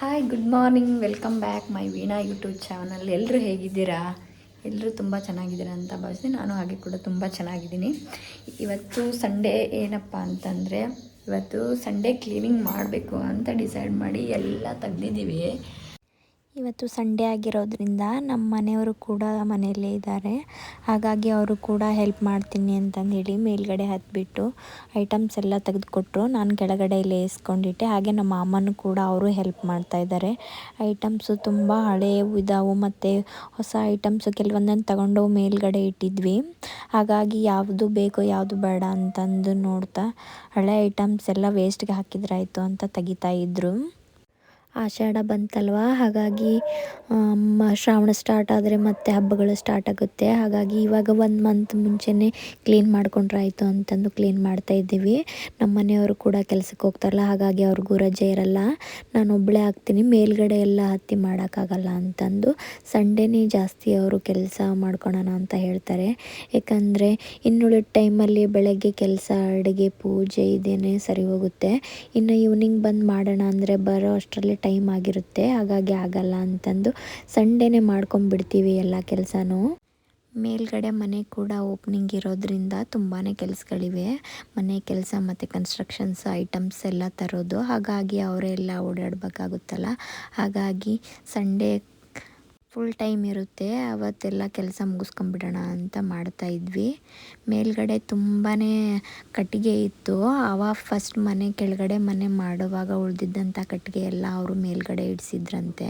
Hi good morning welcome back my Veena YouTube channel ಎಲ್ಲರೂ ಹೇಗಿದ್ದೀರಾ? ಎಲ್ಲರೂ ತುಂಬ ಚೆನ್ನಾಗಿದ್ದೀರಾ ಅಂತ ಭಾವಿಸ್ತೀನಿ ನಾನು ಹಾಗೆ ಕೂಡ ತುಂಬ ಚೆನ್ನಾಗಿದ್ದೀನಿ. ಇವತ್ತು ಸಂಡೇ ಏನಪ್ಪ ಅಂತಂದರೆ, ಇವತ್ತು ಸಂಡೇ ಕ್ಲೀನಿಂಗ್ ಮಾಡಬೇಕು ಅಂತ ಡಿಸೈಡ್ ಮಾಡಿ ಎಲ್ಲ ತೆಗ್ದಿದ್ದೀವಿ. ಇವತ್ತು ಸಂಡೇ ಆಗಿರೋದ್ರಿಂದ ನಮ್ಮ ಮನೆಯವರು ಕೂಡ ಮನೆಯಲ್ಲೇ ಇದ್ದಾರೆ. ಹಾಗಾಗಿ ಅವರು ಕೂಡ ಹೆಲ್ಪ್ ಮಾಡ್ತೀನಿ ಅಂತಂದು ಹೇಳಿ ಮೇಲ್ಗಡೆ ಹತ್ಬಿಟ್ಟು ಐಟಮ್ಸ್ ಎಲ್ಲ ತೆಗೆದುಕೊಟ್ರು. ನಾನು ಕೆಳಗಡೆ ಇಲ್ಲಿ ಇಸ್ಕೊಂಡಿಟ್ಟೆ ಹಾಗೆ ನಮ್ಮ ಅಮ್ಮನೂ ಕೂಡ ಅವರು ಹೆಲ್ಪ್ ಮಾಡ್ತಾ ಇದ್ದಾರೆ. ಐಟಮ್ಸು ತುಂಬ ಹಳೆಯವು ಇದ್ದಾವೆ ಮತ್ತು ಹೊಸ ಐಟಮ್ಸು ಕೆಲವೊಂದನ್ನು ತಗೊಂಡು ಮೇಲ್ಗಡೆ ಇಟ್ಟಿದ್ವಿ. ಹಾಗಾಗಿ ಯಾವುದು ಬೇಕೋ ಯಾವುದು ಬೇಡ ಅಂತಂದು ನೋಡ್ತಾ ಹಳೆ ಐಟಮ್ಸ್ ಎಲ್ಲ ವೇಸ್ಟ್ಗೆ ಹಾಕಿದ್ರಾಯಿತು ಅಂತ ತೆಗಿತಾ ಇದ್ರು. ಆಷಾಢ ಬಂತಲ್ವ? ಹಾಗಾಗಿ ಶ್ರಾವಣ ಸ್ಟಾರ್ಟ್ ಆದರೆ ಮತ್ತೆ ಹಬ್ಬಗಳು ಸ್ಟಾರ್ಟ್ ಆಗುತ್ತೆ. ಹಾಗಾಗಿ ಇವಾಗ ಒಂದು ಮಂತ್ ಮುಂಚೆನೇ ಕ್ಲೀನ್ ಮಾಡ್ಕೊಂಡ್ರಾಯ್ತು ಅಂತಂದು ಕ್ಲೀನ್ ಮಾಡ್ತಾ ಇದ್ದೀವಿ. ನಮ್ಮ ಮನೆಯವರು ಕೂಡ ಕೆಲಸಕ್ಕೆ ಹೋಗ್ತಾರಲ್ಲ, ಹಾಗಾಗಿ ಅವ್ರಿಗೂ ರಜೆ ಇರಲ್ಲ. ನಾನು ಒಬ್ಬಳೇ ಆಗ್ತೀನಿ, ಮೇಲ್ಗಡೆ ಎಲ್ಲ ಹತ್ತಿ ಮಾಡೋಕ್ಕಾಗಲ್ಲ ಅಂತಂದು ಸಂಡೇನೇ ಜಾಸ್ತಿ ಅವರು ಕೆಲಸ ಮಾಡ್ಕೊಳೋಣ ಅಂತ ಹೇಳ್ತಾರೆ. ಯಾಕಂದರೆ, ಇನ್ನುಳಿದ ಟೈಮಲ್ಲಿ ಬೆಳಗ್ಗೆ ಕೆಲಸ, ಅಡುಗೆ, ಪೂಜೆ, ಇದೇನೆ ಸರಿ ಹೋಗುತ್ತೆ. ಇನ್ನು ಈವ್ನಿಂಗ್ ಬಂದು ಮಾಡೋಣ ಅಂದರೆ ಬರೋ ಅಷ್ಟರಲ್ಲಿ ಟೈಮ್ ಆಗಿರುತ್ತೆ, ಹಾಗಾಗಿ ಆಗಲ್ಲ ಅಂತಂದು ಸಂಡೇನೆ ಮಾಡ್ಕೊಂಬಿಡ್ತೀವಿ ಎಲ್ಲ ಕೆಲಸನೂ. ಮೇಲ್ಗಡೆ ಮನೆ ಕೂಡ ಓಪನಿಂಗ್ ಇರೋದ್ರಿಂದ ತುಂಬಾ ಕೆಲಸಗಳಿವೆ. ಮನೆ ಕೆಲಸ ಮತ್ತು ಕನ್ಸ್ಟ್ರಕ್ಷನ್ಸ್ ಐಟಮ್ಸ್ ಎಲ್ಲ ತರೋದು. ಹಾಗಾಗಿ ಅವರೆಲ್ಲ ಓಡಾಡಬೇಕಾಗುತ್ತಲ್ಲ. ಹಾಗಾಗಿ ಸಂಡೇ ಫುಲ್ ಟೈಮ್ ಇರುತ್ತೆ. ಅವತ್ತೆಲ್ಲ ಕೆಲಸ ಮುಗಿಸ್ಕೊಂಬಿಡೋಣ ಅಂತ ಮಾಡ್ತಾ ಇದ್ವಿ. ಮೇಲ್ಗಡೆ ತುಂಬಾ ಕಟ್ಟಿಗೆ ಇತ್ತು. ಅವ ಫಸ್ಟ್ ಮನೆ ಕೆಳಗಡೆ ಮನೆ ಮಾಡುವಾಗ ಉಳಿದಿದ್ದಂಥ ಕಟ್ಟಿಗೆ ಎಲ್ಲ ಅವರು ಮೇಲ್ಗಡೆ ಇಡಿಸಿದ್ರಂತೆ.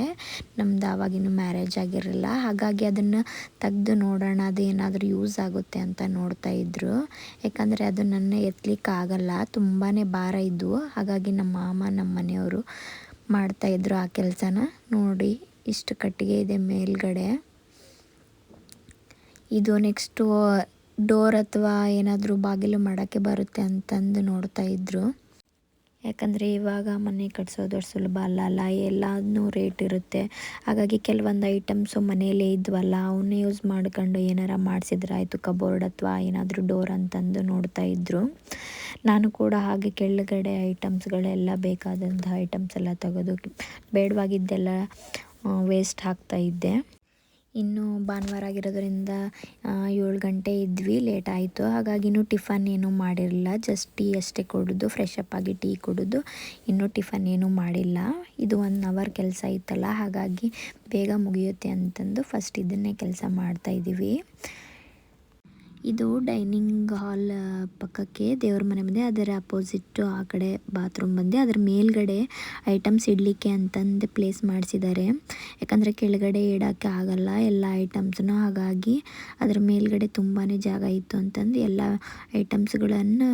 ನಮ್ದು ಆವಾಗಿನೂ ಮ್ಯಾರೇಜ್ ಆಗಿರಲಿಲ್ಲ. ಹಾಗಾಗಿ ಅದನ್ನು ತೆಗೆದು ನೋಡೋಣ, ಅದು ಏನಾದರೂ ಯೂಸ್ ಆಗುತ್ತೆ ಅಂತ ನೋಡ್ತಾ ಇದ್ರು. ಯಾಕಂದರೆ ಅದು ನನ್ನ ಎತ್ತಲಿಕ್ಕೆ ಆಗಲ್ಲ. ತುಂಬಾ ಭಾರ ಇದ್ದವು ಹಾಗಾಗಿ ನಮ್ಮ ಮಾಮ, ನಮ್ಮ ಮನೆಯವರು ಮಾಡ್ತಾಯಿದ್ರು ಆ ಕೆಲಸನ. ನೋಡಿ ಇಷ್ಟು ಕಟ್ಟಿಗೆ ಇದೆ ಮೇಲ್ಗಡೆ. ಇದು ನೆಕ್ಸ್ಟು ಡೋರ್ ಅಥವಾ ಏನಾದರೂ ಬಾಗಿಲು ಮಾಡೋಕ್ಕೆ ಬರುತ್ತೆ ಅಂತಂದು ನೋಡ್ತಾ ಇದ್ರು. ಯಾಕಂದರೆ ಇವಾಗ ಮನೆ ಕಟ್ಸೋದು ಸುಲಭ ಅಲ್ಲ ಅಲ್ಲ ರೇಟ್ ಇರುತ್ತೆ. ಹಾಗಾಗಿ ಕೆಲವೊಂದು ಐಟಮ್ಸು ಮನೆಯಲ್ಲೇ ಇದ್ವಲ್ಲ ಅವನ್ನೇ ಯೂಸ್ ಮಾಡ್ಕೊಂಡು ಏನಾರ ಮಾಡಿಸಿದ್ರಾಯ್ತು ಕಬೋರ್ಡ್ ಅಥವಾ ಏನಾದರೂ ಡೋರ್ ಅಂತಂದು ನೋಡ್ತಾ ಇದ್ರು. ನಾನು ಕೂಡ ಹಾಗೆ ಕೆಳಗಡೆ ಐಟಮ್ಸ್ಗಳೆಲ್ಲ ಬೇಕಾದಂಥ ಐಟಮ್ಸ್ ಎಲ್ಲ ತೆಗೆದು, ಬೇಡವಾಗಿದ್ದೆಲ್ಲ ವೇಸ್ಟ್ ಹಾಕ್ತಾ ಇದ್ದೆ. ಇನ್ನು ಭಾನುವಾರ ಆಗಿರೋದ್ರಿಂದ ಏಳು ಗಂಟೆ ಇದ್ವಿ ಲೇಟ್ ಆಯಿತು. ಹಾಗಾಗಿ ಇನ್ನೂ ಟಿಫನ್ ಏನೂ ಮಾಡಿರಲಿಲ್ಲ. ಜಸ್ಟ್ ಟೀ ಅಷ್ಟೇ ಕುಡಿದು ಫ್ರೆಶ್ ಅಪ್ ಆಗಿ ಟೀ ಕುಡಿದು, ಇನ್ನೂ ಟಿಫನ್ ಏನೂ ಮಾಡಿಲ್ಲ. ಇದು ಒನ್ ಅವರ್ ಕೆಲಸ ಇತ್ತಲ್ಲ, ಹಾಗಾಗಿ ಬೇಗ ಮುಗಿಯುತ್ತೆ ಅಂತಂದು ಫಸ್ಟ್ ಇದನ್ನೇ ಕೆಲಸ ಮಾಡ್ತಾಯಿದ್ದೀವಿ ಇದು ಡೈನಿಂಗ್ ಹಾಲ್ ಪಕ್ಕಕ್ಕೆ ದೇವ್ರ ಮನೆ ಬಂದೆ. ಅದರ ಅಪೋಸಿಟ್ ಆ ಕಡೆ ಬಾತ್ರೂಮ್ ಬಂದೆ. ಅದರ ಮೇಲ್ಗಡೆ ಐಟಮ್ಸ್ ಇಡಲಿಕ್ಕೆ ಅಂತಂದು ಪ್ಲೇಸ್ ಮಾಡಿಸಿದ್ದಾರೆ. ಯಾಕಂದರೆ ಕೆಳಗಡೆ ಇಡೋಕ್ಕೆ ಆಗಲ್ಲ ಎಲ್ಲ ಐಟಮ್ಸ್ನು. ಹಾಗಾಗಿ ಅದರ ಮೇಲ್ಗಡೆ ತುಂಬಾ ಜಾಗ ಇತ್ತು ಅಂತಂದು ಎಲ್ಲ ಐಟಮ್ಸ್ಗಳನ್ನು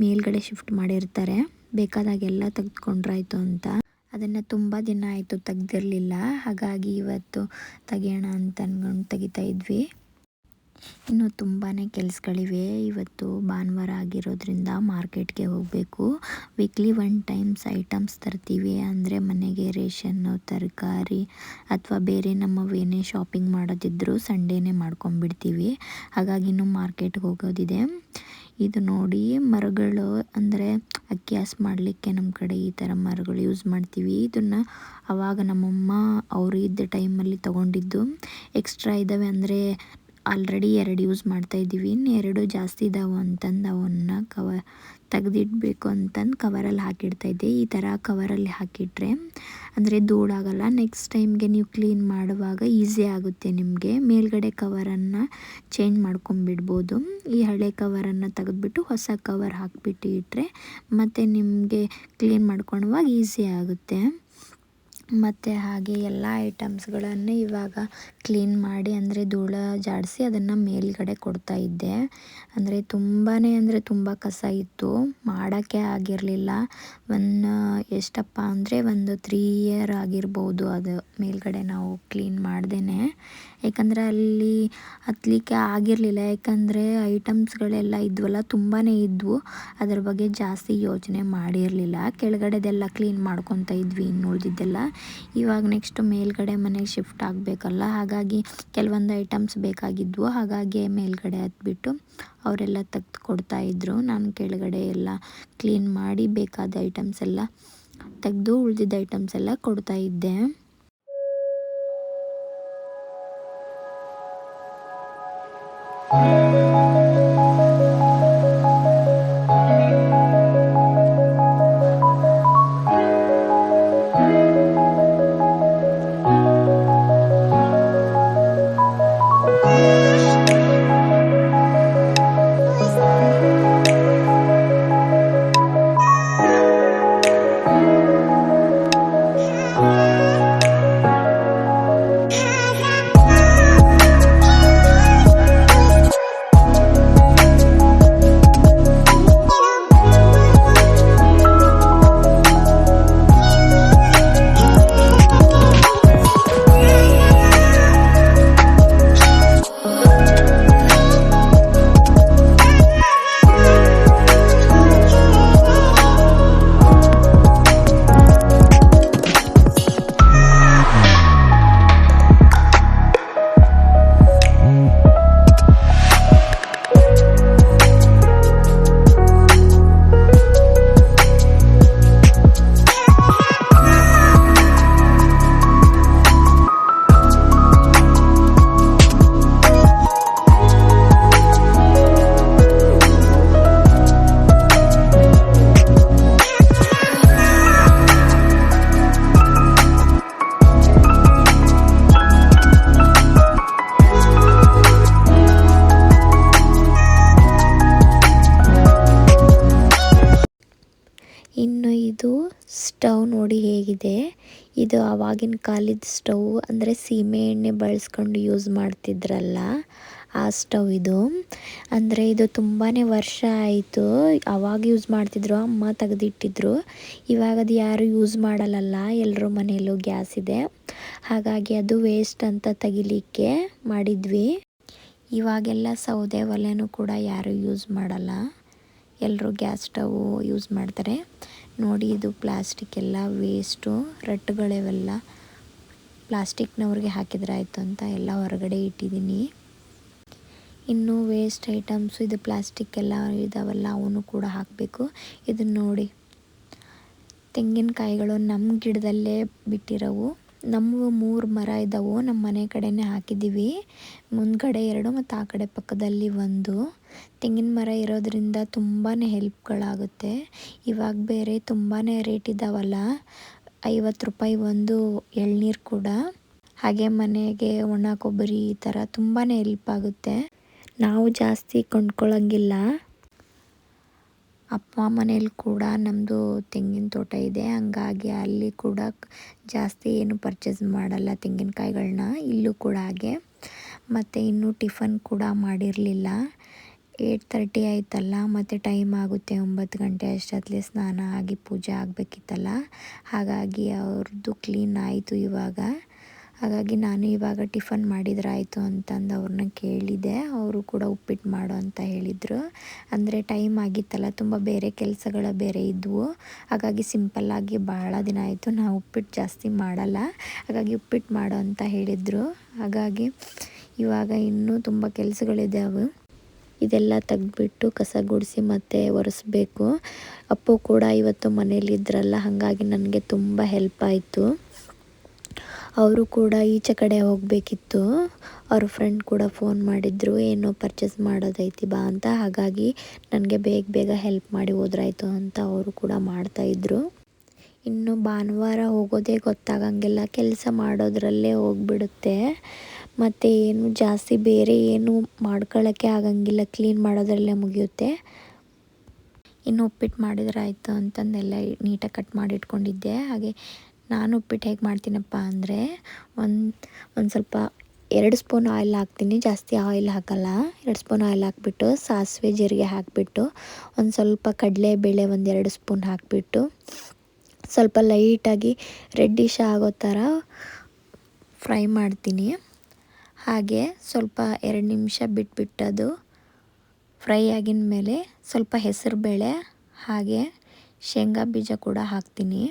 ಮೇಲ್ಗಡೆ ಶಿಫ್ಟ್ ಮಾಡಿರ್ತಾರೆ. ಬೇಕಾದಾಗೆಲ್ಲ ತೆಗೆದುಕೊಂಡ್ರಾಯ್ತು ಅಂತ. ಅದನ್ನು ತುಂಬ ದಿನ ಆಯಿತು ತೆಗ್ದಿರಲಿಲ್ಲ. ಹಾಗಾಗಿ ಇವತ್ತು ತೆಗಿಯೋಣ ಅಂತ ಅನ್ಕೊಂಡು ತೆಗಿತಾ ಇದ್ವಿ. ಇನ್ನು ತುಂಬಾ ಕೆಲಸಗಳಿವೆ. ಇವತ್ತು ಭಾನುವಾರ ಆಗಿರೋದ್ರಿಂದ ಮಾರ್ಕೆಟ್ಗೆ ಹೋಗಬೇಕು. ವೀಕ್ಲಿ ಒನ್ ಟೈಮ್ಸ್ ಐಟಮ್ಸ್ ತರ್ತೀವಿ. ಅಂದರೆ ಮನೆಗೆ ರೇಷನ್ನು ತರಕಾರಿ ಅಥವಾ ಬೇರೆ ನಮ್ಮವೇನೇ ಶಾಪಿಂಗ್ ಮಾಡೋದಿದ್ದರೂ ಸಂಡೇನೇ ಮಾಡ್ಕೊಂಬಿಡ್ತೀವಿ ಹಾಗಾಗಿ ಇನ್ನು ಮಾರ್ಕೆಟ್ಗೆ ಹೋಗೋದಿದೆ. ಇದು ನೋಡಿ ಮರಗಳು ಅಂದರೆ ಅಕ್ಕಿ ಹಾಸು ಮಾಡಲಿಕ್ಕೆ ನಮ್ಮ ಕಡೆ ಈ ಥರ ಮರಗಳು ಯೂಸ್ ಮಾಡ್ತೀವಿ. ಇದನ್ನು ಆವಾಗ ನಮ್ಮಮ್ಮ ಅವರು ಇದ್ದ ಟೈಮಲ್ಲಿ ತೊಗೊಂಡಿದ್ದು. ಎಕ್ಸ್ಟ್ರಾ ಇದ್ದಾವೆ ಅಂದರೆ ಆಲ್ರೆಡಿ ಎರಡು ಯೂಸ್ ಮಾಡ್ತಾಯಿದ್ದೀವಿ ಇನ್ನು ಎರಡು ಜಾಸ್ತಿ ಇದಾವೆ ಅಂತಂದು ಅವನ್ನ ಕವ ತೆಗ್ದಿಡ್ಬೇಕು ಅಂತಂದು ಕವರಲ್ಲಿ ಹಾಕಿಡ್ತಾಯಿದ್ದೆ ಈ ಥರ ಕವರಲ್ಲಿ ಹಾಕಿಟ್ರೆ ಅಂದರೆ ಧೂಳಾಗಲ್ಲ. ನೆಕ್ಸ್ಟ್ ಟೈಮ್ಗೆ ನೀವು ಕ್ಲೀನ್ ಮಾಡುವಾಗ ಈಸಿ ಆಗುತ್ತೆ ನಿಮಗೆ. ಮೇಲ್ಗಡೆ ಕವರನ್ನು ಚೇಂಜ್ ಮಾಡ್ಕೊಂಬಿಡ್ಬೋದು ಈ ಹಳೆ ಕವರನ್ನು ತೆಗೆದ್ಬಿಟ್ಟು ಹೊಸ ಕವರ್ ಹಾಕಿಬಿಟ್ಟು ಇಟ್ಟರೆ ಮತ್ತು ನಿಮಗೆ ಕ್ಲೀನ್ ಮಾಡ್ಕೊಳ್ಳುವಾಗ ಈಸಿ ಆಗುತ್ತೆ. ಮತ್ತು ಹಾಗೆ ಎಲ್ಲ ಐಟಮ್ಸ್ಗಳನ್ನು ಇವಾಗ ಕ್ಲೀನ್ ಮಾಡಿ ಅಂದರೆ ಧೂಳ ಜಾಡಿಸಿ ಅದನ್ನು ಮೇಲುಗಡೆ ಕೊಡ್ತಾ ಇದ್ದೆ. ಅಂದರೆ ತುಂಬಾ ಅಂದರೆ ತುಂಬ ಕಸ ಇತ್ತು. ಮಾಡೋಕ್ಕೆ ಆಗಿರಲಿಲ್ಲ. ಒನ್ ಎಷ್ಟಪ್ಪ ಅಂದರೆ ಒಂದು ತ್ರೀ ಇಯರ್ ಆಗಿರ್ಬೋದು ಅದು ಮೇಲುಗಡೆ ನಾವು ಕ್ಲೀನ್ ಮಾಡ್ದೇ ಯಾಕಂದರೆ ಅಲ್ಲಿ ಹತ್ತಲಿಕ್ಕೆ ಆಗಿರಲಿಲ್ಲ. ಯಾಕಂದರೆ ಐಟಮ್ಸ್ಗಳೆಲ್ಲ ಇದ್ವಲ್ಲ ತುಂಬಾ ಇದ್ವು. ಅದ್ರ ಬಗ್ಗೆ ಜಾಸ್ತಿ ಯೋಚನೆ ಮಾಡಿರಲಿಲ್ಲ. ಕೆಳಗಡೆದೆಲ್ಲ ಕ್ಲೀನ್ ಮಾಡ್ಕೊತಾ ಇದ್ವಿ ಇನ್ನು ಉಳಿದಿದ್ದೆಲ್ಲ. ಇವಾಗ ನೆಕ್ಸ್ಟ್ ಮೇಲ್ಗಡೆ ಮನೆಗೆ ಶಿಫ್ಟ್ ಆಗಬೇಕಲ್ಲ. ಹಾಗಾಗಿ ಕೆಲವೊಂದು ಐಟಮ್ಸ್ ಬೇಕಾಗಿದ್ವು. ಹಾಗಾಗಿ ಮೇಲ್ಗಡೆ ಹತ್ಬಿಟ್ಟು ಅವರೆಲ್ಲ ತೆಗ್ದು ಕೊಡ್ತಾಯಿದ್ರು ನಾನು ಕೆಳಗಡೆ ಎಲ್ಲ ಕ್ಲೀನ್ ಮಾಡಿ ಬೇಕಾದ ಐಟಮ್ಸ್ ಎಲ್ಲ ತೆಗೆದು ಉಳಿದಿದ್ದ ಐಟಮ್ಸ್ ಎಲ್ಲ ಕೊಡ್ತಾ ಇದ್ದೆ ಹೇಗಿದೆ ಇದು ಆವಾಗಿನ ಕಾಲದ ಸ್ಟವ್ ಅಂದರೆ ಸೀಮೆ ಎಣ್ಣೆ ಬಳಸ್ಕೊಂಡು ಯೂಸ್ ಮಾಡ್ತಿದ್ರಲ್ಲ, ಆ ಸ್ಟವ್ ಇದು. ಅಂದರೆ ಇದು ತುಂಬಾ ವರ್ಷ ಆಯಿತು ಆವಾಗ ಯೂಸ್ ಮಾಡ್ತಿದ್ರು, ಅಮ್ಮ ತೆಗೆದಿಟ್ಟಿದ್ರು. ಇವಾಗ ಅದು ಯಾರು ಯೂಸ್ ಮಾಡಲ್ಲಲ್ಲ ಎಲ್ಲರೂ ಮನೆಯಲ್ಲೂ ಗ್ಯಾಸ್ ಇದೆ. ಹಾಗಾಗಿ ಅದು ವೇಸ್ಟ್ ಅಂತ ತೆಗಿಲಿಕ್ಕೆ ಮಾಡಿದ್ವಿ. ಇವಾಗೆಲ್ಲ ಸೌದೆ ಒಲೆನೂ ಕೂಡ ಯಾರು ಯೂಸ್ ಮಾಡಲ್ಲ ಎಲ್ಲರೂ ಗ್ಯಾಸ್ ಸ್ಟವ್ ಯೂಸ್ ಮಾಡ್ತಾರೆ. ನೋಡಿ, ಇದು ಪ್ಲಾಸ್ಟಿಕ್ ಎಲ್ಲ ವೇಸ್ಟು ರಟ್ಟುಗಳಿವೆಲ್ಲ ಪ್ಲಾಸ್ಟಿಕ್ನವ್ರಿಗೆ ಹಾಕಿದ್ರೆ ಆಯಿತು ಅಂತ ಎಲ್ಲ ಹೊರಗಡೆ ಇಟ್ಟಿದ್ದೀನಿ. ಇನ್ನು ವೇಸ್ಟ್ ಐಟಮ್ಸು ಇದು ಪ್ಲಾಸ್ಟಿಕ್ ಎಲ್ಲ ಇದಾವಲ್ಲ, ಅವನು ಕೂಡ ಹಾಕಬೇಕು. ಇದನ್ನು ನೋಡಿ, ತೆಂಗಿನಕಾಯಿಗಳು ನಮ್ಮ ಗಿಡದಲ್ಲೇ ಬಿಟ್ಟಿರೋವು. ನಮ್ಮ ಮೂರು ಮರ ಇದ್ದಾವೆ ನಮ್ಮ ಮನೆ ಕಡೆನೇ ಹಾಕಿದ್ದೀವಿ. ಮುಂದ್ಗಡೆ ಎರಡು, ಮತ್ತು ಆ ಕಡೆ ಪಕ್ಕದಲ್ಲಿ ಒಂದು. ತೆಂಗಿನ ಮರ ಇರೋದ್ರಿಂದ ತುಂಬಾ ಹೆಲ್ಪ್ಗಳಾಗುತ್ತೆ. ಇವಾಗ ಬೇರೆ ತುಂಬಾ ರೇಟ್ ಇದ್ದಾವಲ್ಲ ಐವತ್ತು ರೂಪಾಯಿ ಒಂದು ಎಳ್ನೀರು ಕೂಡ. ಹಾಗೆ ಮನೆಗೆ ಒಣ ಕೊಬ್ಬರಿ ಈ ಥರ ತುಂಬಾ ಹೆಲ್ಪ್ ಆಗುತ್ತೆ. ನಾವು ಜಾಸ್ತಿ ಕೊಂಡ್ಕೊಳ್ಳೋಂಗಿಲ್ಲ ಅಪ್ಪ ಮನೇಲಿ ಕೂಡ ನಮ್ಮದು ತೆಂಗಿನ ತೋಟ ಇದೆ. ಹಂಗಾಗಿ ಅಲ್ಲಿ ಕೂಡ ಜಾಸ್ತಿ ಏನು ಪರ್ಚೇಸ್ ಮಾಡಲ್ಲ ತೆಂಗಿನಕಾಯಿಗಳನ್ನ ಇಲ್ಲೂ ಕೂಡ ಹಾಗೆ. ಮತ್ತು ಇನ್ನೂ ಟಿಫನ್ ಕೂಡ ಮಾಡಿರಲಿಲ್ಲ. ಏಯ್ಟ್ ತರ್ಟಿ ಆಯ್ತಲ್ಲ, ಮತ್ತು ಟೈಮ್ ಆಗುತ್ತೆ ಒಂಬತ್ತು ಗಂಟೆ ಅಷ್ಟೊತ್ತಲ್ಲಿ ಸ್ನಾನ ಆಗಿ ಪೂಜೆ ಆಗಬೇಕಿತ್ತಲ್ಲ. ಹಾಗಾಗಿ ಅವ್ರದ್ದು ಕ್ಲೀನ್ ಆಯಿತು ಇವಾಗ. ಹಾಗಾಗಿ ನಾನು ಇವಾಗ ಟಿಫನ್ ಮಾಡಿದ್ರಾಯಿತು ಅಂತಂದು ಅವ್ರನ್ನ ಕೇಳಿದೆ. ಅವರು ಕೂಡ ಉಪ್ಪಿಟ್ಟು ಮಾಡು ಅಂತ ಹೇಳಿದರು. ಅಂದರೆ ಟೈಮ್ ಆಗಿತ್ತಲ್ಲ, ತುಂಬ ಬೇರೆ ಕೆಲಸಗಳ ಬೇರೆ ಇದ್ವು. ಹಾಗಾಗಿ ಸಿಂಪಲ್ಲಾಗಿ ಭಾಳ ದಿನ ಆಯಿತು, ನಾವು ಉಪ್ಪಿಟ್ಟು ಜಾಸ್ತಿ ಮಾಡಲ್ಲ. ಹಾಗಾಗಿ ಉಪ್ಪಿಟ್ಟು ಮಾಡು ಅಂತ ಹೇಳಿದರು. ಹಾಗಾಗಿ ಇವಾಗ ಇನ್ನೂ ತುಂಬ ಕೆಲಸಗಳಿದ್ದಾವೆ ಇದೆಲ್ಲ ತೆಗ್ದುಬಿಟ್ಟು ಕಸ ಗುಡಿಸಿ ಮತ್ತೆ ಒರೆಸ್ಬೇಕು. ಅಪ್ಪು ಕೂಡ ಇವತ್ತು ಮನೇಲಿದ್ರಲ್ಲ ಹಾಗಾಗಿ ನನಗೆ ತುಂಬ ಹೆಲ್ಪ್ ಆಯಿತು. ಅವರು ಕೂಡ ಈಚೆ ಕಡೆ ಹೋಗಬೇಕಿತ್ತು. ಅವ್ರ ಫ್ರೆಂಡ್ ಕೂಡ ಫೋನ್ ಮಾಡಿದ್ರು, ಏನೋ ಪರ್ಚೇಸ್ ಮಾಡೋದೈತಿ ಬಾ ಅಂತ. ಹಾಗಾಗಿ ನನಗೆ ಬೇಗ ಬೇಗ ಹೆಲ್ಪ್ ಮಾಡಿ ಹೋದ್ರಾಯ್ತು ಅಂತ ಅವರು ಕೂಡ ಮಾಡ್ತಾಯಿದ್ರು ಇನ್ನು ಭಾನುವಾರ ಹೋಗೋದೇ ಗೊತ್ತಾಗಂಗಿಲ್ಲ, ಕೆಲಸ ಮಾಡೋದ್ರಲ್ಲೇ ಹೋಗ್ಬಿಡುತ್ತೆ. ಮತ್ತು ಏನು ಜಾಸ್ತಿ ಬೇರೆ ಏನು ಮಾಡ್ಕೊಳ್ಳೋಕ್ಕೆ ಆಗಂಗಿಲ್ಲ. ಕ್ಲೀನ್ ಮಾಡೋದ್ರಲ್ಲೇ ಮುಗಿಯುತ್ತೆ. ಇನ್ನು ಉಪ್ಪಿಟ್ಟು ಮಾಡಿದ್ರೆ ಆಯಿತು ಅಂತಂದೆಲ್ಲ ನೀಟಾಗಿ ಕಟ್ ಮಾಡಿ ಇಟ್ಕೊಂಡಿದ್ದೆ ಹಾಗೆ ನಾನು ಉಪ್ಪಿಟ್ಟು ಹೇಗೆ ಮಾಡ್ತೀನಪ್ಪ ಅಂದರೆ ಒಂದು ಒಂದು ಸ್ವಲ್ಪ ಎರಡು ಸ್ಪೂನ್ ಆಯಿಲ್ ಹಾಕ್ತೀನಿ. ಜಾಸ್ತಿ ಆಯಿಲ್ ಹಾಕಲ್ಲ. ಎರಡು ಸ್ಪೂನ್ ಆಯಿಲ್ ಹಾಕ್ಬಿಟ್ಟು, ಸಾಸಿವೆ, ಜೀರಿಗೆ ಹಾಕಿಬಿಟ್ಟು, ಒಂದು ಸ್ವಲ್ಪ ಕಡಲೆಬೇಳೆ ಒಂದೆರಡು ಸ್ಪೂನ್ ಹಾಕಿಬಿಟ್ಟು, ಸ್ವಲ್ಪ ಲೈಟಾಗಿ ರೆಡ್ಡಿಶ್ ಆಗೋ ಥರ ಫ್ರೈ ಮಾಡ್ತೀನಿ. ಹಾಗೆ ಸ್ವಲ್ಪ ಎರಡು ನಿಮಿಷ ಬಿಟ್ಬಿಟ್ಟದು. ಫ್ರೈ ಆಗಿನ ಮೇಲೆ ಸ್ವಲ್ಪ ಹೆಸರು ಬೇಳೆ, ಹಾಗೆ ಶೇಂಗಾ ಬೀಜ ಕೂಡ ಹಾಕ್ತೀನಿ.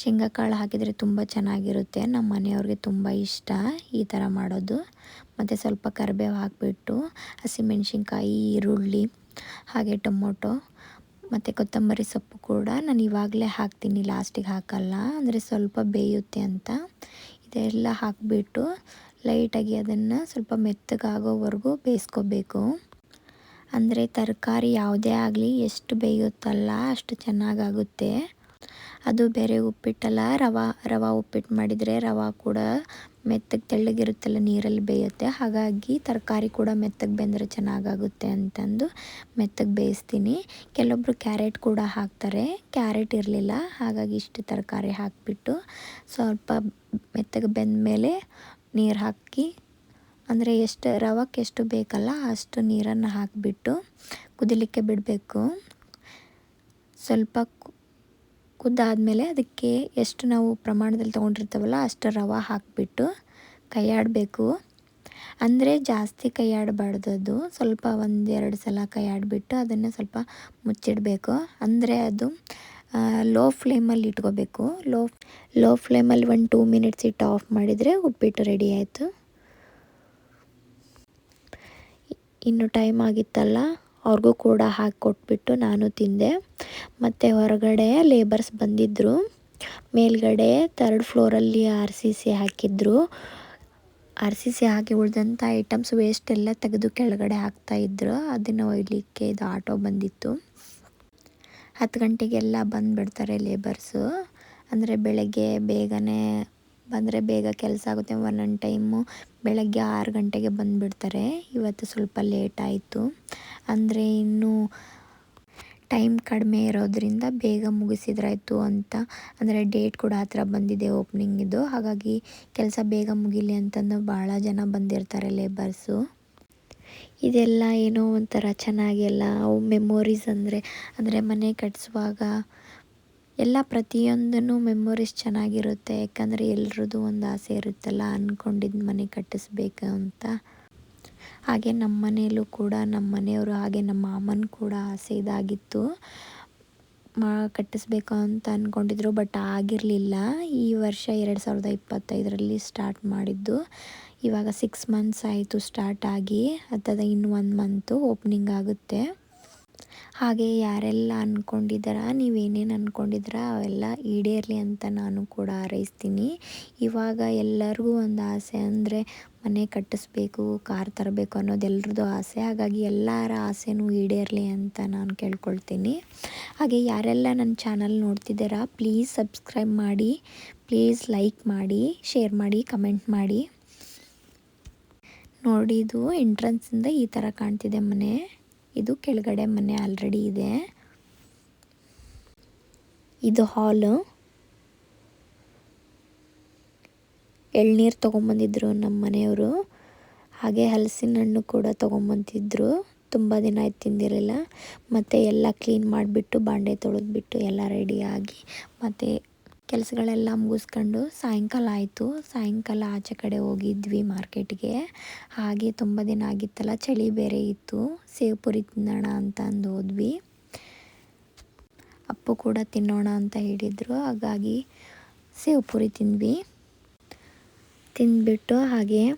ಶೇಂಗಾ ಕಾಳು ಹಾಕಿದರೆ ತುಂಬ ಚೆನ್ನಾಗಿರುತ್ತೆ. ನಮ್ಮ ಮನೆಯವ್ರಿಗೆ ತುಂಬ ಇಷ್ಟ ಈ ಥರ ಮಾಡೋದು. ಮತ್ತು ಸ್ವಲ್ಪ ಕರಿಬೇವು ಹಾಕಿಬಿಟ್ಟು, ಹಸಿಮೆಣ್ಸಿನ್ಕಾಯಿ, ಈರುಳ್ಳಿ, ಹಾಗೆ ಟೊಮೊಟೊ, ಮತ್ತು ಕೊತ್ತಂಬರಿ ಸೊಪ್ಪು ಕೂಡ ನಾನು ಇವಾಗಲೇ ಹಾಕ್ತೀನಿ. ಲಾಸ್ಟಿಗೆ ಹಾಕಲ್ಲ, ಅಂದರೆ ಸ್ವಲ್ಪ ಬೇಯುತ್ತೆ ಅಂತ. ಇದೆಲ್ಲ ಹಾಕಿಬಿಟ್ಟು ಲೈಟಾಗಿ ಅದನ್ನು ಸ್ವಲ್ಪ ಮೆತ್ತಗಾಗೋವರೆಗೂ ಬೇಯಿಸ್ಕೋಬೇಕು. ಅಂದರೆ ತರಕಾರಿ ಯಾವುದೇ ಆಗಲಿ ಎಷ್ಟು ಬೇಯುತ್ತಲ್ಲ ಅಷ್ಟು ಚೆನ್ನಾಗಾಗುತ್ತೆ. ಅದು ಬೇರೆ ಉಪ್ಪಿಟ್ಟಲ್ಲ, ರವಾ ರವಾ ಉಪ್ಪಿಟ್ಟು ಮಾಡಿದರೆ ರವಾ ಕೂಡ ಮೆತ್ತಗೆ ತೆಳ್ಳಗಿರುತ್ತಲ್ಲ, ನೀರಲ್ಲಿ ಬೇಯುತ್ತೆ. ಹಾಗಾಗಿ ತರಕಾರಿ ಕೂಡ ಮೆತ್ತಗೆ ಬೆಂದರೆ ಚೆನ್ನಾಗಾಗುತ್ತೆ ಅಂತಂದು ಮೆತ್ತಗೆ ಬೇಯಿಸ್ತೀನಿ. ಕೆಲವೊಬ್ಬರು ಕ್ಯಾರೆಟ್ ಕೂಡ ಹಾಕ್ತಾರೆ. ಕ್ಯಾರೆಟ್ ಇರಲಿಲ್ಲ, ಹಾಗಾಗಿ ಇಷ್ಟು ತರಕಾರಿ ಹಾಕಿಬಿಟ್ಟು ಸ್ವಲ್ಪ ಮೆತ್ತಗೆ ಬೆಂದ ಮೇಲೆ ನೀರು ಹಾಕಿ, ಅಂದರೆ ಎಷ್ಟು ರವಕ್ಕೆ ಎಷ್ಟು ಬೇಕಲ್ಲ ಅಷ್ಟು ನೀರನ್ನು ಹಾಕಿಬಿಟ್ಟು ಕುದಿಲಿಕ್ಕೆ ಬಿಡಬೇಕು. ಸ್ವಲ್ಪ ಕುದ್ದಾದಮೇಲೆ ಅದಕ್ಕೆ ಎಷ್ಟು ನಾವು ಪ್ರಮಾಣದಲ್ಲಿ ತೊಗೊಂಡಿರ್ತೀವಲ್ಲ ಅಷ್ಟು ರವೆ ಹಾಕಿಬಿಟ್ಟು ಕೈಯಾಡಬೇಕು. ಅಂದರೆ ಜಾಸ್ತಿ ಕೈಯಾಡಬಾರ್ದು ಅದು. ಸ್ವಲ್ಪ ಒಂದೆರಡು ಸಲ ಕೈಯಾಡಿಬಿಟ್ಟು ಅದನ್ನು ಸ್ವಲ್ಪ ಮುಚ್ಚಿಡಬೇಕು. ಅಂದರೆ ಅದು ಲೋ ಫ್ಲೇಮಲ್ಲಿ ಇಟ್ಕೋಬೇಕು. ಲೋ ಲೋ ಫ್ಲೇಮಲ್ಲಿ ಒಂದು ಟೂ ಮಿನಿಟ್ಸ್ ಇಟ್ಟು ಆಫ್ ಮಾಡಿದರೆ ಉಪ್ಪಿಟ್ಟು ರೆಡಿ ಆಯಿತು. ಇನ್ನು ಟೈಮ್ ಆಗಿತ್ತಲ್ಲ, ಅವ್ರಿಗೂ ಕೂಡ ಹಾಕಿ ಕೊಟ್ಬಿಟ್ಟು ನಾನು ತಿಂದೆ. ಮತ್ತು ಹೊರಗಡೆ ಲೇಬರ್ಸ್ ಬಂದಿದ್ದರು ಮೇಲ್ಗಡೆ ತರ್ಡ್ ಫ್ಲೋರಲ್ಲಿ ಆರ್ ಸಿ ಸಿ ಹಾಕಿದ್ರು. ಆರ್ ಸಿ ಸಿ ಹಾಕಿ ಉಳಿದಂಥ ಐಟಮ್ಸ್ ವೇಸ್ಟ್ ಎಲ್ಲ ತೆಗೆದು ಕೆಳಗಡೆ ಹಾಕ್ತಾಯಿದ್ರು ಅದನ್ನು ಒಯ್ಲಿಕ್ಕೆ ಇದು ಆಟೋ ಬಂದಿತ್ತು. ಹತ್ತು ಗಂಟೆಗೆಲ್ಲ ಬಂದುಬಿಡ್ತಾರೆ ಲೇಬರ್ಸು ಅಂದರೆ ಬೆಳಗ್ಗೆ ಬೇಗನೆ ಬಂದರೆ ಬೇಗ ಕೆಲಸ ಆಗುತ್ತೆ, ಒಂದೊಂದು ಟೈಮು ಬೆಳಗ್ಗೆ ಆರು ಗಂಟೆಗೆ ಬಂದುಬಿಡ್ತಾರೆ. ಇವತ್ತು ಸ್ವಲ್ಪ ಲೇಟ್ ಆಯಿತು. ಅಂದರೆ ಇನ್ನೂ ಟೈಮ್ ಕಡಿಮೆ ಇರೋದರಿಂದ ಬೇಗ ಮುಗಿಸಿದ್ರಾಯ್ತು ಅಂತ, ಅಂದರೆ ಡೇಟ್ ಕೂಡ ಹತ್ರ ಬಂದಿದೆ ಓಪ್ನಿಂಗಿದು ಹಾಗಾಗಿ ಕೆಲಸ ಬೇಗ ಮುಗಿಲಿ ಅಂತಂದು ಭಾಳ ಜನ ಬಂದಿರ್ತಾರೆ ಲೇಬರ್ಸು ಇದೆಲ್ಲ ಏನೋ ಒಂಥರ ಚೆನ್ನಾಗೆಲ್ಲ ಅವು ಮೆಮೊರೀಸ್ ಅಂದರೆ ಅಂದರೆ ಮನೆ ಕಟ್ಟಿಸುವಾಗ ಎಲ್ಲ ಪ್ರತಿಯೊಂದನ್ನು ಮೆಮೊರೀಸ್ ಚೆನ್ನಾಗಿರುತ್ತೆ. ಯಾಕಂದರೆ ಎಲ್ರದ್ದು ಒಂದು ಆಸೆ ಇರುತ್ತಲ್ಲ ಅಂದ್ಕೊಂಡಿದ್ದು ಮನೆ ಕಟ್ಟಿಸ್ಬೇಕು ಅಂತ. ಹಾಗೆ ನಮ್ಮ ಮನೆಯಲ್ಲೂ ಕೂಡ ನಮ್ಮ ಮನೆಯವರು ಹಾಗೆ ನಮ್ಮ ಅಮ್ಮನ ಕೂಡ ಆಸೆ ಇದಾಗಿತ್ತು. ಮಾ, ಕಟ್ಟಿಸ್ಬೇಕು ಅಂತ ಅಂದ್ಕೊಂಡಿದ್ರು ಬಟ್ ಆಗಿರಲಿಲ್ಲ. ಈ ವರ್ಷ ಎರಡು ಸಾವಿರದ ಇಪ್ಪತ್ತೈದರಲ್ಲಿ ಸ್ಟಾರ್ಟ್ ಮಾಡಿದ್ದು. ಇವಾಗ ಸಿಕ್ಸ್ ಮಂತ್ಸ್ ಆಯಿತು ಸ್ಟಾರ್ಟ್ ಆಗಿ ಅದಾದ ಇನ್ನು ಒಂದು ಮಂತು ಓಪನಿಂಗ್ ಆಗುತ್ತೆ. ಹಾಗೆ ಯಾರೆಲ್ಲ ಅಂದ್ಕೊಂಡಿದ್ದಾರ ನೀವೇನೇನು ಅಂದ್ಕೊಂಡಿದ್ದೀರ ಅವೆಲ್ಲ ಈಡೇರಲಿ ಅಂತ ನಾನು ಕೂಡ ಹಾರೈಸ್ತೀನಿ. ಇವಾಗ ಎಲ್ಲರಿಗೂ ಒಂದು ಆಸೆ ಅಂದರೆ ಮನೆ ಕಟ್ಟಿಸ್ಬೇಕು, ಕಾರ್ ತರಬೇಕು ಅನ್ನೋದು ಎಲ್ರದ್ದು ಆಸೆ. ಹಾಗಾಗಿ ಎಲ್ಲರ ಆಸೆನೂ ಈಡೇರಲಿ ಅಂತ ನಾನು ಕೇಳ್ಕೊಳ್ತೀನಿ. ಹಾಗೆ ಯಾರೆಲ್ಲ ನನ್ನ ಚಾನಲ್ ನೋಡ್ತಿದ್ದೀರಾ ಪ್ಲೀಸ್ ಸಬ್ಸ್ಕ್ರೈಬ್ ಮಾಡಿ ಪ್ಲೀಸ್ ಲೈಕ್ ಮಾಡಿ ಶೇರ್ ಮಾಡಿ ಕಮೆಂಟ್ ಮಾಡಿ. ನೋಡಿ ಇದು ಎಂಟ್ರೆನ್ಸಿಂದ ಈ ಥರ ಕಾಣ್ತಿದೆ ಮನೆ. ಇದು ಕೆಳಗಡೆ ಮನೆ ಆಲ್ರೆಡಿ ಇದೆ. ಇದು ಹಾಲು ಎಳ್ನೀರು ತೊಗೊಂಬಂದಿದ್ರು ನಮ್ಮ ಮನೆಯವರು. ಹಾಗೆ ಹಲಸಿನ ಹಣ್ಣು ಕೂಡ ತೊಗೊಂಬಂತಿದ್ರು. ತುಂಬ ದಿನ ಆಯ್ತು ತಿಂದಿರಲಿಲ್ಲ. ಮತ್ತು ಎಲ್ಲ ಕ್ಲೀನ್ ಮಾಡಿಬಿಟ್ಟು ಬಾಂಡೆ ತೊಳೆದ್ಬಿಟ್ಟು ಎಲ್ಲ ರೆಡಿಯಾಗಿ ಮತ್ತು ಕೆಲಸಗಳೆಲ್ಲ ಮುಗಿಸ್ಕೊಂಡು ಸಾಯಂಕಾಲ ಆಯಿತು. ಸಾಯಂಕಾಲ ಆಚೆ ಕಡೆ ಹೋಗಿದ್ವಿ ಮಾರ್ಕೆಟ್ಗೆ. ಹಾಗೆ ತುಂಬ ದಿನ ಆಗಿತ್ತಲ್ಲ, ಚಳಿ ಬೇರೆ ಇತ್ತು. ಸೇವ್ ಪುರಿ ತಿನ್ನೋಣ ಅಂತ ಅಂದು ಹೋದ್ವಿ. ಅಪ್ಪು ಕೂಡ ತಿನ್ನೋಣ ಅಂತ ಹೇಳಿದರು. ಹಾಗಾಗಿ ಸೇವ್ ಪುರಿ ತಿಂದ್ವಿ. ತಿಂದ್ಬಿಟ್ಟು ಹಾಗೆ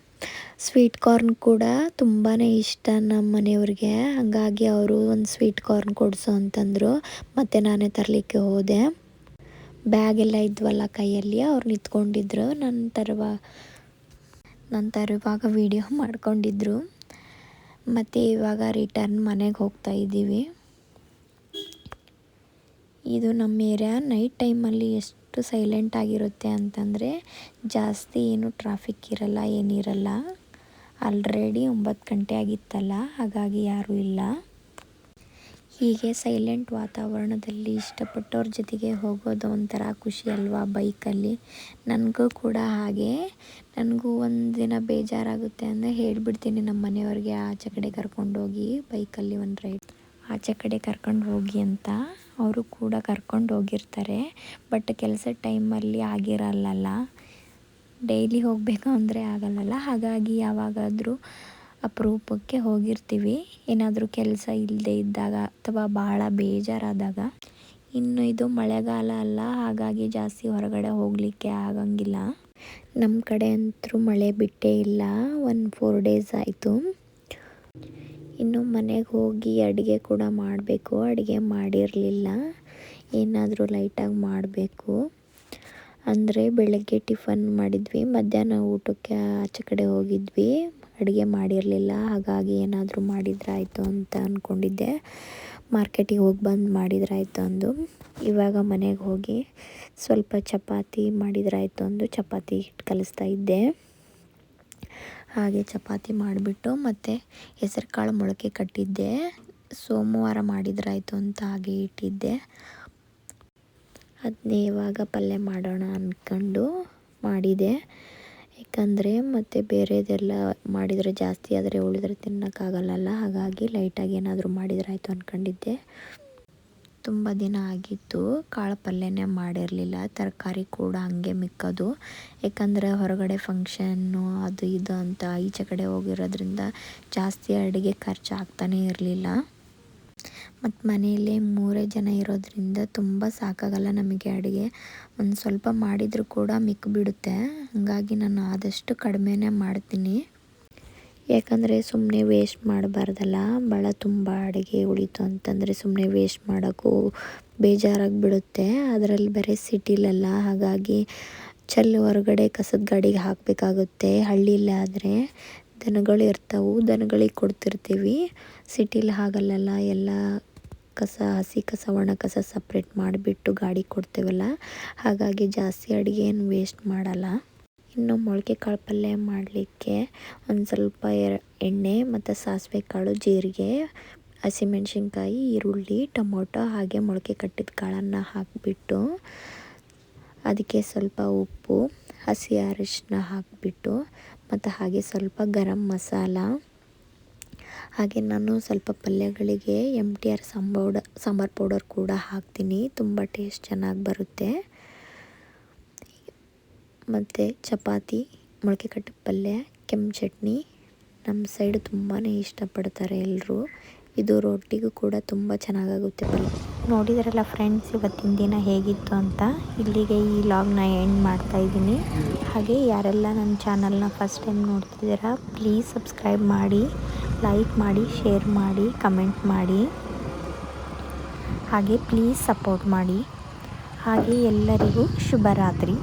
ಸ್ವೀಟ್ ಕಾರ್ನ್ ಕೂಡ ತುಂಬಾ ಇಷ್ಟ ನಮ್ಮ ಮನೆಯವ್ರಿಗೆ. ಹಾಗಾಗಿ ಅವರು ಒಂದು ಸ್ವೀಟ್ ಕಾರ್ನ್ ಕೊಡಿಸು ಅಂತಂದರು. ಮತ್ತು ನಾನೇ ತರಲಿಕ್ಕೆ ಹೋದೆ. ಬ್ಯಾಗ್ ಎಲ್ಲ ಇದ್ವಲ್ಲ ಕೈಯಲ್ಲಿ, ಅವ್ರು ನಿಂತ್ಕೊಂಡಿದ್ರು. ನನ್ನ ತರುವ ನನ್ನ ತರುವಾಗ ವೀಡಿಯೋ ಮಾಡ್ಕೊಂಡಿದ್ರು. ಮತ್ತು ಇವಾಗ ರಿಟರ್ನ್ ಮನೆಗೆ ಹೋಗ್ತಾ ಇದ್ದೀವಿ. ಇದು ನಮ್ಮ ಏರಿಯಾ ನೈಟ್ ಟೈಮಲ್ಲಿ ಎಷ್ಟು ಸೈಲೆಂಟ್ ಆಗಿರುತ್ತೆ ಅಂತಂದರೆ, ಜಾಸ್ತಿ ಏನು ಟ್ರಾಫಿಕ್ ಇರಲ್ಲ, ಏನಿರಲ್ಲ. ಆಲ್ರೆಡಿ ಒಂಬತ್ತು ಗಂಟೆ ಆಗಿತ್ತಲ್ಲ, ಹಾಗಾಗಿ ಯಾರೂ ಇಲ್ಲ. ಹೀಗೆ ಸೈಲೆಂಟ್ ವಾತಾವರಣದಲ್ಲಿ ಇಷ್ಟಪಟ್ಟವ್ರ ಜೊತೆಗೆ ಹೋಗೋದು ಒಂಥರ ಖುಷಿ ಅಲ್ವಾ ಬೈಕಲ್ಲಿ? ನನಗೂ ಕೂಡ ಹಾಗೆ. ನನಗೂ ಒಂದು ದಿನ ಬೇಜಾರಾಗುತ್ತೆ ಅಂದರೆ ಹೇಳಿಬಿಡ್ತೀನಿ ನಮ್ಮ ಮನೆಯವ್ರಿಗೆ, ಆಚೆ ಕಡೆ ಕರ್ಕೊಂಡೋಗಿ ಬೈಕಲ್ಲಿ ಒಂದು ರೈಡ್ ಆಚೆ ಕಡೆ ಕರ್ಕೊಂಡು ಹೋಗಿ ಅಂತ ಅವರು ಕೂಡ ಕರ್ಕೊಂಡು ಹೋಗಿರ್ತಾರೆ. ಬಟ್ ಕೆಲಸದ ಟೈಮಲ್ಲಿ ಆಗಿರಲ್ಲ ಡೈಲಿ ಹೋಗಬೇಕು ಅಂದರೆ ಆಗಲ್ಲಲ್ಲ. ಹಾಗಾಗಿ ಯಾವಾಗಾದರೂ ಅಪರೂಪಕ್ಕೆ ಹೋಗಿರ್ತೀವಿ. ಏನಾದರೂ ಕೆಲಸ ಇಲ್ಲದೆ ಇದ್ದಾಗ ಅಥವಾ ಭಾಳ ಬೇಜಾರಾದಾಗ ಇನ್ನು ಇದು ಮಳೆಗಾಲ ಅಲ್ಲ, ಹಾಗಾಗಿ ಜಾಸ್ತಿ ಹೊರಗಡೆ ಹೋಗಲಿಕ್ಕೆ ಆಗಂಗಿಲ್ಲ. ನಮ್ಮ ಕಡೆ ಅಂತೂ ಮಳೆ ಬಿಟ್ಟೇ ಇಲ್ಲ. ಒಂದು ಫೋರ್ ಡೇಸ್ ಆಯಿತು. ಇನ್ನು ಮನೆಗೆ ಹೋಗಿ ಅಡುಗೆ ಕೂಡ ಮಾಡಬೇಕು. ಅಡುಗೆ ಮಾಡಿರಲಿಲ್ಲ. ಏನಾದರೂ ಲೈಟಾಗಿ ಮಾಡಬೇಕು. ಅಂದರೆ ಬೆಳಗ್ಗೆ ಟಿಫನ್ ಮಾಡಿದ್ವಿ. ಮಧ್ಯಾಹ್ನ ಊಟಕ್ಕೆ ಆಚೆ ಕಡೆ ಹೋಗಿದ್ವಿ. ಅಡುಗೆ ಮಾಡಿರಲಿಲ್ಲ, ಹಾಗಾಗಿ ಏನಾದರೂ ಮಾಡಿದ್ರಾಯಿತು ಅಂತ ಅಂದ್ಕೊಂಡಿದ್ದೆ ಮಾರ್ಕೆಟಿಗೆ ಹೋಗಿ ಬಂದು ಮಾಡಿದ್ರಾಯ್ತು ಅಂದು. ಇವಾಗ ಮನೆಗೆ ಹೋಗಿ ಸ್ವಲ್ಪ ಚಪಾತಿ ಮಾಡಿದ್ರಾಯ್ತು ಅಂದು ಚಪಾತಿ ಹಿಟ್ಟು ಕಲಿಸ್ತಾ ಇದ್ದೆ. ಹಾಗೆ ಚಪಾತಿ ಮಾಡಿಬಿಟ್ಟು ಮತ್ತು ಹೆಸರು ಕಾಳು ಮೊಳಕೆ ಕಟ್ಟಿದ್ದೆ. ಸೋಮವಾರ ಮಾಡಿದ್ರಾಯಿತು ಅಂತ ಹಾಗೆ ಇಟ್ಟಿದ್ದೆ. ಅದನ್ನೇ ಇವಾಗ ಪಲ್ಯ ಮಾಡೋಣ ಅಂದ್ಕೊಂಡು ಮಾಡಿದೆ. ಯಾಕಂದರೆ ಮತ್ತು ಬೇರೆದೆಲ್ಲ ಮಾಡಿದರೆ ಜಾಸ್ತಿ ಆದರೆ ಉಳಿದ್ರೆ ತಿನ್ನೋಕ್ಕಾಗಲ್ಲಲ್ಲ? ಹಾಗಾಗಿ ಲೈಟಾಗಿ ಏನಾದರೂ ಮಾಡಿದ್ರಾಯ್ತು ಅಂದ್ಕೊಂಡಿದ್ದೆ ತುಂಬ ದಿನ ಆಗಿತ್ತು. ಕಾಳು ಪಲ್ಯನೇ ಮಾಡಿರಲಿಲ್ಲ. ತರಕಾರಿ ಕೂಡ ಹಂಗೆ ಮಿಕ್ಕೋದು. ಯಾಕಂದರೆ ಹೊರಗಡೆ ಫಂಕ್ಷನ್ನು ಅದು ಇದು ಅಂತ ಈಚೆ ಕಡೆ ಹೋಗಿರೋದ್ರಿಂದ ಜಾಸ್ತಿ ಅಡುಗೆ ಖರ್ಚು ಆಗ್ತಾನೇ ಇರಲಿಲ್ಲ. ಮತ್ತು ಮನೆಯಲ್ಲೇ ಮೂರೇ ಜನ ಇರೋದ್ರಿಂದ ತುಂಬ ಸಾಕಾಗಲ್ಲ ನಮಗೆ ಅಡುಗೆ. ಒಂದು ಸ್ವಲ್ಪ ಮಾಡಿದರೂ ಕೂಡ ಮಿಕ್ಕಿಬಿಡುತ್ತೆ ಹಾಗಾಗಿ ನಾನು ಆದಷ್ಟು ಕಡಿಮೆನೇ ಮಾಡ್ತೀನಿ. ಯಾಕಂದರೆ ಸುಮ್ಮನೆ ವೇಸ್ಟ್ ಮಾಡಬಾರ್ದಲ್ಲ. ಭಾಳ ತುಂಬ ಅಡುಗೆ ಉಳಿತು ಅಂತಂದರೆ ಸುಮ್ಮನೆ ವೇಸ್ಟ್ ಮಾಡೋಕ್ಕೂ ಬೇಜಾರಾಗಿ ಬಿಡುತ್ತೆ. ಅದರಲ್ಲಿ ಬೇರೆ ಸಿಟಿಲಲ್ಲ, ಹಾಗಾಗಿ ಚೆಲ್ಲು ಹೊರಗಡೆ ಕಸದ ಗಾಡಿಗೆ ಹಾಕಬೇಕಾಗುತ್ತೆ. ಹಳ್ಳಿಲಾದರೆ ದನಗಳು ಇರ್ತಾವೆ ದನಗಳಿಗೆ ಕೊಡ್ತಿರ್ತೀವಿ. ಸಿಟಿಲಿ ಹಾಗಲ್ಲಲ್ಲ, ಎಲ್ಲ ಕಸ, ಹಸಿ ಕಸ, ಒಣ ಕಸ ಸಪ್ರೇಟ್ ಮಾಡಿಬಿಟ್ಟು ಗಾಡಿ ಕೊಡ್ತೇವಲ್ಲ. ಹಾಗಾಗಿ ಜಾಸ್ತಿ ಅಡುಗೆ ಏನು ವೇಸ್ಟ್ ಮಾಡಲ್ಲ. ಇನ್ನು ಮೊಳಕೆ ಕಾಳು ಪಲ್ಯ ಮಾಡಲಿಕ್ಕೆ ಒಂದು ಸ್ವಲ್ಪ ಎಣ್ಣೆ ಮತ್ತು ಸಾಸಿವೆ ಕಾಳು, ಜೀರಿಗೆ, ಹಸಿಮೆಣ್ಸಿನ್ಕಾಯಿ, ಈರುಳ್ಳಿ, ಟೊಮೊಟೊ ಹಾಗೆ ಮೊಳಕೆ ಕಟ್ಟಿದ ಕಾಳನ್ನು ಹಾಕಿಬಿಟ್ಟು ಅದಕ್ಕೆ ಸ್ವಲ್ಪ ಉಪ್ಪು, ಹಸಿ ಅರಿಶಿನ ಹಾಕಿಬಿಟ್ಟು ಮತ್ತು ಹಾಗೆ ಸ್ವಲ್ಪ ಗರಂ ಮಸಾಲ. ಹಾಗೆ ನಾನು ಸ್ವಲ್ಪ ಪಲ್ಯಗಳಿಗೆ ಎಂ ಟಿ ಆರ್ ಸಾಂಬೌಡ, ಸಾಂಬಾರು ಪೌಡರ್ ಕೂಡ ಹಾಕ್ತೀನಿ. ತುಂಬ ಟೇಸ್ಟ್ ಚೆನ್ನಾಗಿ ಬರುತ್ತೆ. ಮತ್ತು ಚಪಾತಿ ಮೊಳಕೆ ಕಟ್ಟಿದ ಪಲ್ಯ, ಕೆಂಪು ಚಟ್ನಿ. ನಮ್ಮ ಸೈಡ್ ತುಂಬಾ ಇಷ್ಟಪಡ್ತಾರೆ ಎಲ್ಲರೂ ಇದು ರೊಟ್ಟಿಗೂ ಕೂಡ ತುಂಬ ಚೆನ್ನಾಗಾಗುತ್ತೆ ಪಲ್ಯ. ನೋಡಿದ್ರಲ್ಲ ಫ್ರೆಂಡ್ಸ್ ಇವತ್ತಿನ ದಿನ ಹೇಗಿತ್ತು ಅಂತ? ಇಲ್ಲಿಗೆ ಈ ಲಾಗ್ನ ಎಂಡ್ ಮಾಡ್ತಾ ಇದ್ದೀನಿ. ಹಾಗೆ ಯಾರೆಲ್ಲ ನನ್ನ ಚಾನಲ್ನ ಫಸ್ಟ್ ಟೈಮ್ ನೋಡ್ತಿದ್ದೀರಾ ಪ್ಲೀಸ್ ಸಬ್ಸ್ಕ್ರೈಬ್ ಮಾಡಿ ಲೈಕ್ ಮಾಡಿ ಶೇರ್ ಮಾಡಿ ಕಮೆಂಟ್ ಮಾಡಿ. ಹಾಗೆ ಪ್ಲೀಸ್ ಸಪೋರ್ಟ್ ಮಾಡಿ. ಹಾಗೆ ಎಲ್ಲರಿಗೂ ಶುಭರಾತ್ರಿ.